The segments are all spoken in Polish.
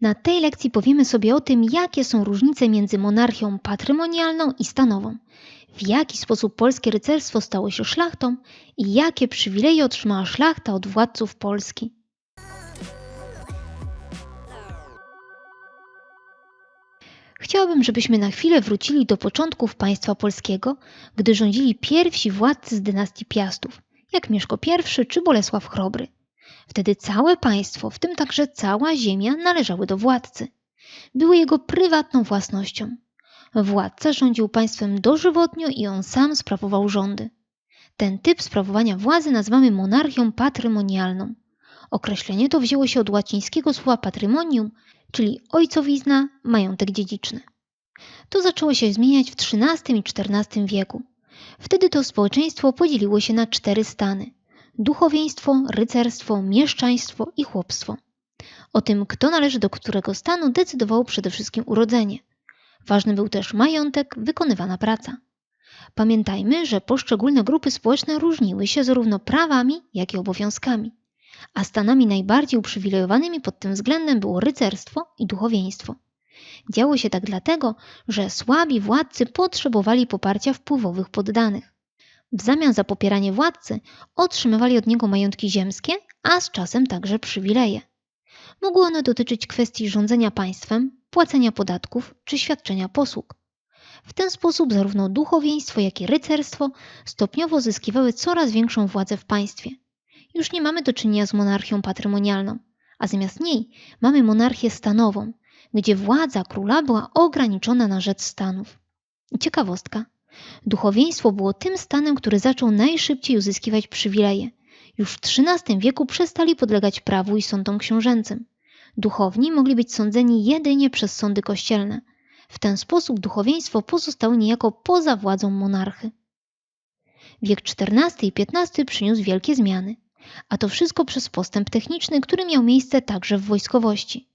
Na tej lekcji powiemy sobie o tym, jakie są różnice między monarchią patrymonialną i stanową, w jaki sposób polskie rycerstwo stało się szlachtą i jakie przywileje otrzymała szlachta od władców Polski. Chciałabym, żebyśmy na chwilę wrócili do początków państwa polskiego, gdy rządzili pierwsi władcy z dynastii Piastów, jak Mieszko I czy Bolesław Chrobry. Wtedy całe państwo, w tym także cała ziemia, należały do władcy. Były jego prywatną własnością. Władca rządził państwem dożywotnio i on sam sprawował rządy. Ten typ sprawowania władzy nazywamy monarchią patrymonialną. Określenie to wzięło się od łacińskiego słowa patrimonium, czyli ojcowizna, majątek dziedziczny. To zaczęło się zmieniać w XIII i XIV wieku. Wtedy to społeczeństwo podzieliło się na cztery stany: duchowieństwo, rycerstwo, mieszczaństwo i chłopstwo. O tym, kto należy do którego stanu, decydowało przede wszystkim urodzenie. Ważny był też majątek, wykonywana praca. Pamiętajmy, że poszczególne grupy społeczne różniły się zarówno prawami, jak i obowiązkami, a stanami najbardziej uprzywilejowanymi pod tym względem było rycerstwo i duchowieństwo. Działo się tak dlatego, że słabi władcy potrzebowali poparcia wpływowych poddanych. W zamian za popieranie władcy otrzymywali od niego majątki ziemskie, a z czasem także przywileje. Mogły one dotyczyć kwestii rządzenia państwem, płacenia podatków czy świadczenia posług. W ten sposób zarówno duchowieństwo, jak i rycerstwo stopniowo zyskiwały coraz większą władzę w państwie. Już nie mamy do czynienia z monarchią patrymonialną, a zamiast niej mamy monarchię stanową, gdzie władza króla była ograniczona na rzecz stanów. Ciekawostka. Duchowieństwo było tym stanem, który zaczął najszybciej uzyskiwać przywileje. Już w XIII wieku przestali podlegać prawu i sądom książęcym. Duchowni mogli być sądzeni jedynie przez sądy kościelne. W ten sposób duchowieństwo pozostało niejako poza władzą monarchy. Wiek XIV i XV przyniósł wielkie zmiany, a to wszystko przez postęp techniczny, który miał miejsce także w wojskowości.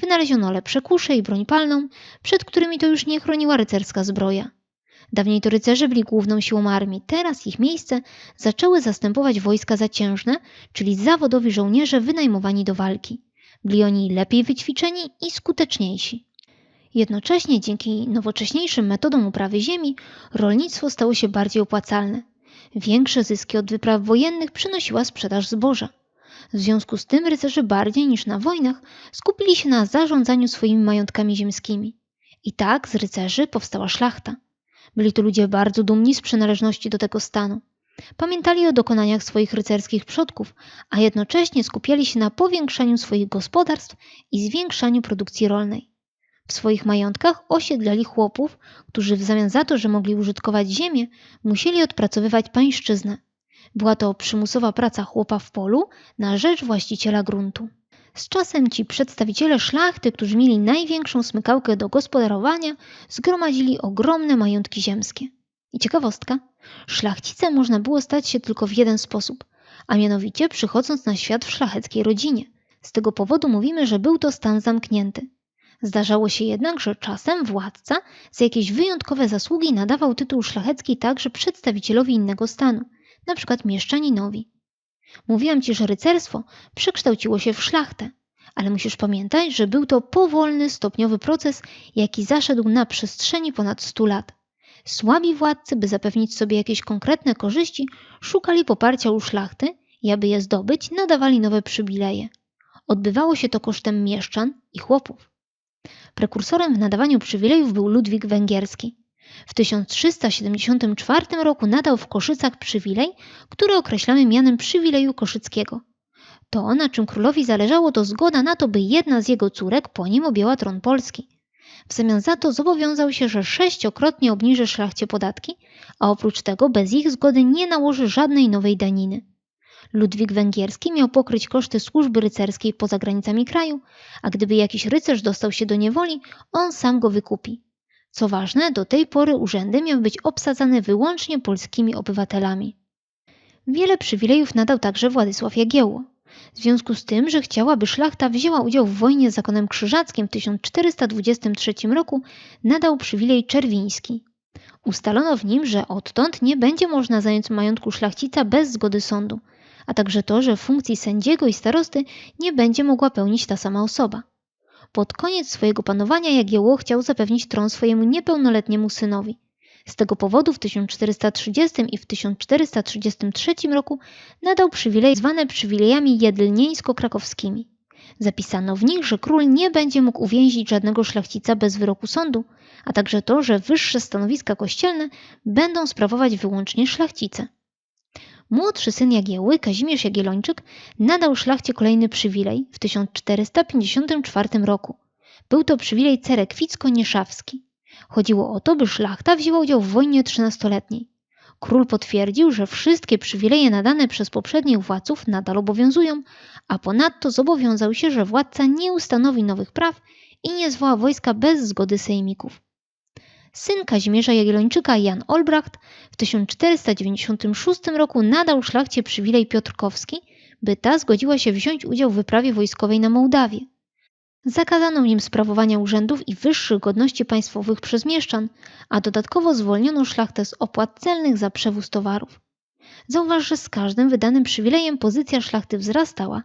Wynaleziono lepsze kusze i broń palną, przed którymi to już nie chroniła rycerska zbroja. Dawniej to rycerze byli główną siłą armii, teraz ich miejsce zaczęły zastępować wojska zaciężne, czyli zawodowi żołnierze wynajmowani do walki. Byli oni lepiej wyćwiczeni i skuteczniejsi. Jednocześnie dzięki nowocześniejszym metodom uprawy ziemi rolnictwo stało się bardziej opłacalne. Większe zyski od wypraw wojennych przynosiła sprzedaż zboża. W związku z tym rycerze bardziej niż na wojnach skupili się na zarządzaniu swoimi majątkami ziemskimi. I tak z rycerzy powstała szlachta. Byli to ludzie bardzo dumni z przynależności do tego stanu. Pamiętali o dokonaniach swoich rycerskich przodków, a jednocześnie skupiali się na powiększaniu swoich gospodarstw i zwiększaniu produkcji rolnej. W swoich majątkach osiedlali chłopów, którzy w zamian za to, że mogli użytkować ziemię, musieli odpracowywać pańszczyznę. Była to przymusowa praca chłopa w polu na rzecz właściciela gruntu. Z czasem ci przedstawiciele szlachty, którzy mieli największą smykałkę do gospodarowania, zgromadzili ogromne majątki ziemskie. I ciekawostka, szlachcicem można było stać się tylko w jeden sposób, a mianowicie przychodząc na świat w szlacheckiej rodzinie. Z tego powodu mówimy, że był to stan zamknięty. Zdarzało się jednak, że czasem władca za jakieś wyjątkowe zasługi nadawał tytuł szlachecki także przedstawicielowi innego stanu, np. mieszczaninowi. Mówiłam ci, że rycerstwo przekształciło się w szlachtę, ale musisz pamiętać, że był to powolny, stopniowy proces, jaki zaszedł na przestrzeni ponad 100 lat. Słabi władcy, by zapewnić sobie jakieś konkretne korzyści, szukali poparcia u szlachty i aby je zdobyć, nadawali nowe przywileje. Odbywało się to kosztem mieszczan i chłopów. Prekursorem w nadawaniu przywilejów był Ludwik Węgierski. W 1374 roku nadał w Koszycach przywilej, który określamy mianem przywileju koszyckiego. To, na czym królowi zależało, to zgoda na to, by jedna z jego córek po nim objęła tron Polski. W zamian za to zobowiązał się, że sześciokrotnie obniży szlachcie podatki, a oprócz tego bez ich zgody nie nałoży żadnej nowej daniny. Ludwik Węgierski miał pokryć koszty służby rycerskiej poza granicami kraju, a gdyby jakiś rycerz dostał się do niewoli, on sam go wykupi. Co ważne, do tej pory urzędy miały być obsadzane wyłącznie polskimi obywatelami. Wiele przywilejów nadał także Władysław Jagiełło. W związku z tym, że chciała, by szlachta wzięła udział w wojnie z zakonem krzyżackim w 1423 roku, nadał przywilej czerwiński. Ustalono w nim, że odtąd nie będzie można zająć majątku szlachcica bez zgody sądu, a także to, że funkcji sędziego i starosty nie będzie mogła pełnić ta sama osoba. Pod koniec swojego panowania Jagiełło chciał zapewnić tron swojemu niepełnoletniemu synowi. Z tego powodu w 1430 i w 1433 roku nadał przywileje zwane przywilejami jedlnieńsko-krakowskimi. Zapisano w nich, że król nie będzie mógł uwięzić żadnego szlachcica bez wyroku sądu, a także to, że wyższe stanowiska kościelne będą sprawować wyłącznie szlachcice. Młodszy syn Jagiełły, Kazimierz Jagiellończyk, nadał szlachcie kolejny przywilej w 1454 roku. Był to przywilej cerekwicko-nieszawski. Chodziło o to, by szlachta wzięła udział w wojnie trzynastoletniej. Król potwierdził, że wszystkie przywileje nadane przez poprzednich władców nadal obowiązują, a ponadto zobowiązał się, że władca nie ustanowi nowych praw i nie zwoła wojska bez zgody sejmików. Syn Kazimierza Jagiellończyka Jan Olbracht w 1496 roku nadał szlachcie przywilej piotrkowski, by ta zgodziła się wziąć udział w wyprawie wojskowej na Mołdawię. Zakazano nim sprawowania urzędów i wyższych godności państwowych przez mieszczan, a dodatkowo zwolniono szlachtę z opłat celnych za przewóz towarów. Zauważ, że z każdym wydanym przywilejem pozycja szlachty wzrastała,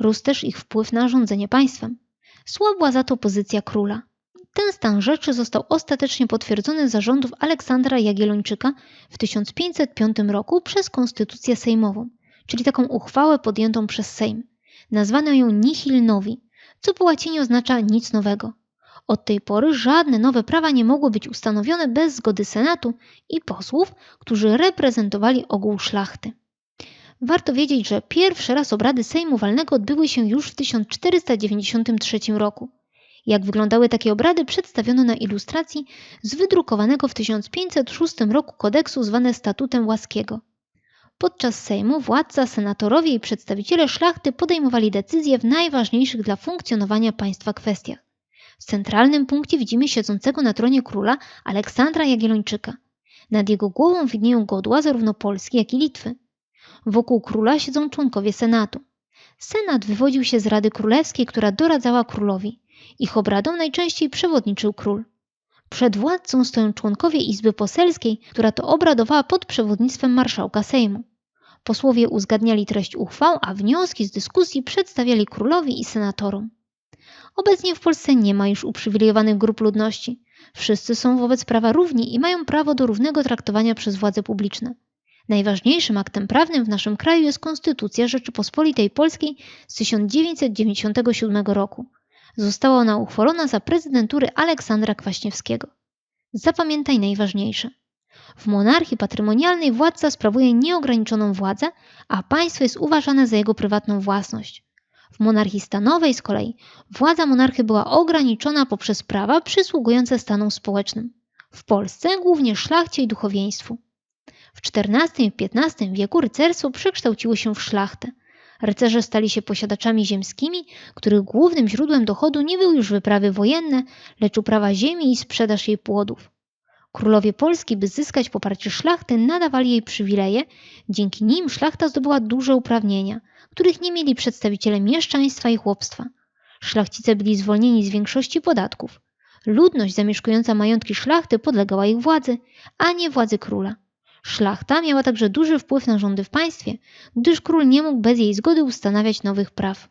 rósł też ich wpływ na rządzenie państwem. Słabła za to pozycja króla. Ten stan rzeczy został ostatecznie potwierdzony za rządów Aleksandra Jagiellończyka w 1505 roku przez konstytucję sejmową, czyli taką uchwałę podjętą przez Sejm. Nazwano ją nihil novi, co po łacinie oznacza nic nowego. Od tej pory żadne nowe prawa nie mogły być ustanowione bez zgody Senatu i posłów, którzy reprezentowali ogół szlachty. Warto wiedzieć, że pierwszy raz obrady Sejmu Walnego odbyły się już w 1493 roku. Jak wyglądały takie obrady przedstawiono na ilustracji z wydrukowanego w 1506 roku kodeksu zwane Statutem Łaskiego. Podczas Sejmu władca, senatorowie i przedstawiciele szlachty podejmowali decyzje w najważniejszych dla funkcjonowania państwa kwestiach. W centralnym punkcie widzimy siedzącego na tronie króla Aleksandra Jagiellończyka. Nad jego głową widnieją godła zarówno Polski, jak i Litwy. Wokół króla siedzą członkowie Senatu. Senat wywodził się z Rady Królewskiej, która doradzała królowi. Ich obradom najczęściej przewodniczył król. Przed władcą stoją członkowie Izby Poselskiej, która to obradowała pod przewodnictwem marszałka Sejmu. Posłowie uzgadniali treść uchwał, a wnioski z dyskusji przedstawiali królowi i senatorom. Obecnie w Polsce nie ma już uprzywilejowanych grup ludności. Wszyscy są wobec prawa równi i mają prawo do równego traktowania przez władze publiczne. Najważniejszym aktem prawnym w naszym kraju jest Konstytucja Rzeczypospolitej Polskiej z 1997 roku. Została ona uchwalona za prezydentury Aleksandra Kwaśniewskiego. Zapamiętaj najważniejsze. W monarchii patrymonialnej władca sprawuje nieograniczoną władzę, a państwo jest uważane za jego prywatną własność. W monarchii stanowej z kolei władza monarchy była ograniczona poprzez prawa przysługujące stanom społecznym. W Polsce głównie szlachcie i duchowieństwu. W XIV i XV wieku rycerstwo przekształciło się w szlachtę. Rycerze stali się posiadaczami ziemskimi, których głównym źródłem dochodu nie były już wyprawy wojenne, lecz uprawa ziemi i sprzedaż jej płodów. Królowie Polski, by zyskać poparcie szlachty, nadawali jej przywileje, dzięki nim szlachta zdobyła duże uprawnienia, których nie mieli przedstawiciele mieszczaństwa i chłopstwa. Szlachcice byli zwolnieni z większości podatków. Ludność zamieszkująca majątki szlachty podlegała ich władzy, a nie władzy króla. Szlachta miała także duży wpływ na rządy w państwie, gdyż król nie mógł bez jej zgody ustanawiać nowych praw.